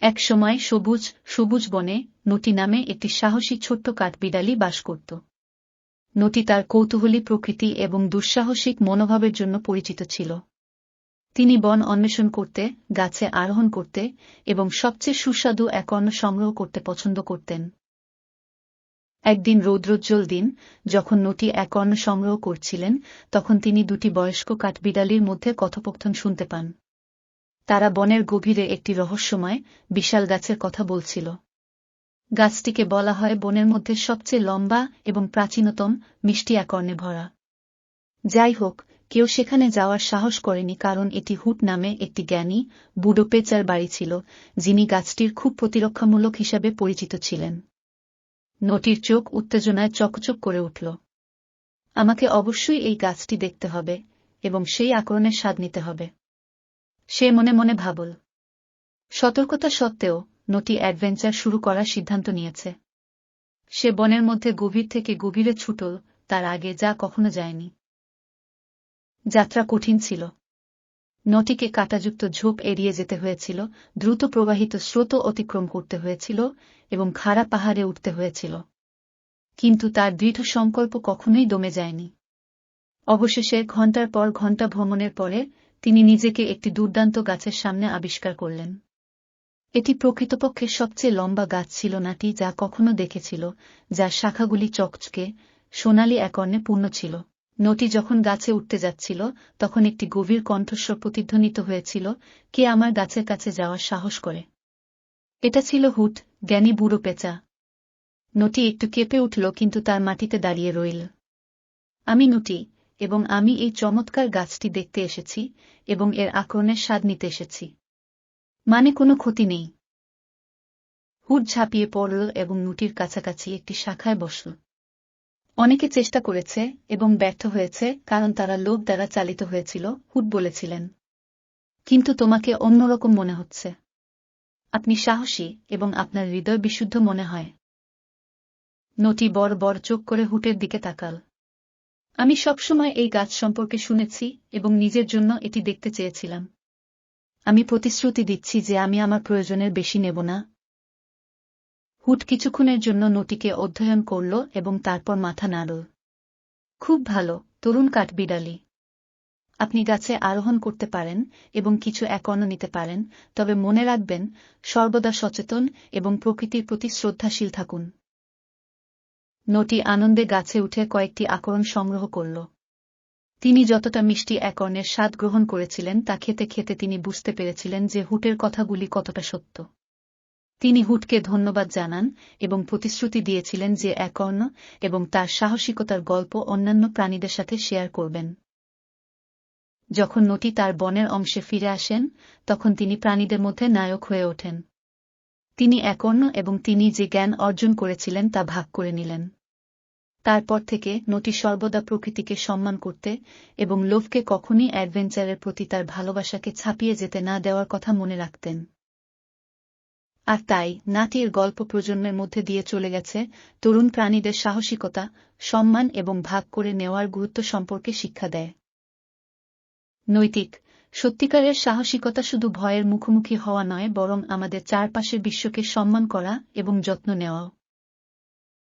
এক সময় সবুজ সবুজ বনে নটি নামে একটি সাহসী ছোট্ট কাঠবিড়ালি বাস করত। নটি তার কৌতূহলী প্রকৃতি এবং দুঃসাহসিক মনোভাবের জন্য পরিচিত ছিল। তিনি বন অন্বেষণ করতে, গাছে আরোহণ করতে এবং সবচেয়ে সুস্বাদু এক অন্ন সংগ্রহ করতে পছন্দ করতেন। একদিন রৌদ্রোজ্জ্বল দিন, যখন নটি এক সংগ্রহ করছিলেন, তখন তিনি দুটি বয়স্ক কাঠবিড়ালির মধ্যে কথোপকথন শুনতে পান। তারা বনের গভীরে একটি রহস্যময়, বিশাল গাছের কথা বলছিল। গাছটিকে বলা হয় বনের মধ্যে সবচেয়ে লম্বা এবং প্রাচীনতম মিষ্টি একর্ণে ভরা। যাই হোক, কেউ সেখানে যাওয়ার সাহস করেনি কারণ এটি হুট নামে একটি জ্ঞানী, বুড়ো পেচার বাড়ি ছিল, যিনি গাছটির খুব প্রতিরক্ষামূলক হিসাবে পরিচিত ছিলেন। নটির চোখ উত্তেজনায় চকচক করে উঠল। আমাকে অবশ্যই এই গাছটি দেখতে হবে এবং সেই আকরণের স্বাদ নিতে হবে। সে মনে মনে ভাবল। সতর্কতা সত্ত্বেও নটি অ্যাডভেঞ্চার শুরু করার সিদ্ধান্ত নিয়েছে। সে বনের মধ্যে গভীর থেকে গভীরে ছুটল, তার আগে যা কখনো যায়নি। যাত্রা কঠিন ছিল। নটিকে কাটাযুক্ত ঝোপ এড়িয়ে যেতে হয়েছিল, দ্রুত প্রবাহিত স্রোত অতিক্রম করতে হয়েছিল এবং খাড়া পাহাড়ে উঠতে হয়েছিল। কিন্তু তার দৃঢ় সংকল্প কখনোই দমে যায়নি। অবশেষে ঘণ্টার পর ঘণ্টা ভ্রমণের পরে তিনি নিজেকে একটি দুর্দান্ত গাছের সামনে আবিষ্কার করলেন। এটি প্রকৃতপক্ষে সবচেয়ে লম্বা গাছ ছিল নাটি যা কখনো দেখেছিল, যার শাখাগুলি চকচকে, সোনালি একর্ণে পূর্ণ ছিল। নটি যখন গাছে উঠতে যাচ্ছিল, তখন একটি গভীর কণ্ঠস্বর প্রতিধ্বনিত হয়েছিল, কে আমার গাছের কাছে যাওয়ার সাহস করে? এটা ছিল হুট, জ্ঞানী বুড়ো পেঁচা। নটি একটু কেঁপে উঠল, কিন্তু তার মাটিতে দাঁড়িয়ে রইল। আমি নটি এবং আমি এই চমৎকার গাছটি দেখতে এসেছি এবং এর আক্রমণের স্বাদ নিতে এসেছি। মানে কোনো ক্ষতি নেই। হুট ঝাঁপিয়ে পড়ল এবং নুটির কাছাকাছি একটি শাখায় বসল। অনেকে চেষ্টা করেছে এবং ব্যর্থ হয়েছে কারণ তারা লোভ দ্বারা চালিত হয়েছিল, হুট বলেছিলেন। কিন্তু তোমাকে অন্যরকম মনে হচ্ছে। আপনি সাহসী এবং আপনার হৃদয় বিশুদ্ধ মনে হয়। নটি বড় বড় চোখ করে হুটের দিকে তাকাল। আমি সবসময় এই গাছ সম্পর্কে শুনেছি এবং নিজের জন্য এটি দেখতে চেয়েছিলাম। আমি প্রতিশ্রুতি দিচ্ছি যে আমি আমার প্রয়োজনের বেশি নেব না। হুট কিছুক্ষণের জন্য নটিকে অধ্যয়ন করল এবং তারপর মাথা নাড়ল। খুব ভালো, তরুণ কাঠবিড়ালি। আপনি গাছে আরোহণ করতে পারেন এবং কিছু একর্ণ নিতে পারেন, তবে মনে রাখবেন, সর্বদা সচেতন এবং প্রকৃতির প্রতি শ্রদ্ধাশীল থাকুন। নটি আনন্দে গাছে উঠে কয়েকটি আকরণ সংগ্রহ করল। তিনি যতটা মিষ্টি একর্ণের স্বাদ গ্রহণ করেছিলেন তা খেতে খেতে তিনি বুঝতে পেরেছিলেন যে হুটের কথাগুলি কতটা সত্য। তিনি হুটকে ধন্যবাদ জানান এবং প্রতিশ্রুতি দিয়েছিলেন যে একর্ণ এবং তার সাহসিকতার গল্প অন্যান্য প্রাণীদের সাথে শেয়ার করবেন। যখন নটি তার বনের অংশে ফিরে আসেন, তখন তিনি প্রাণীদের মধ্যে নায়ক হয়ে ওঠেন। তিনি একর্ণ এবং তিনি যে জ্ঞান অর্জন করেছিলেন তা ভাগ করে নিলেন। তারপর থেকে নটি সর্বদা প্রকৃতিকে সম্মান করতে এবং লোভকে কখনই অ্যাডভেঞ্চারের প্রতি তার ভালোবাসাকে ছাপিয়ে যেতে না দেওয়ার কথা মনে রাখতেন। আর তাই নাটির গল্প প্রজন্মের মধ্যে দিয়ে চলে গেছে তরুণ প্রাণীদের সাহসিকতা, সম্মান এবং ভাগ করে নেওয়ার গুরুত্ব সম্পর্কে শিক্ষা দেয়। নৈতিক, সত্যিকারের সাহসিকতা শুধু ভয়ের মুখোমুখি হওয়া নয়, বরং আমাদের চারপাশের বিশ্বকে সম্মান করা এবং যত্ন নেওয়াও।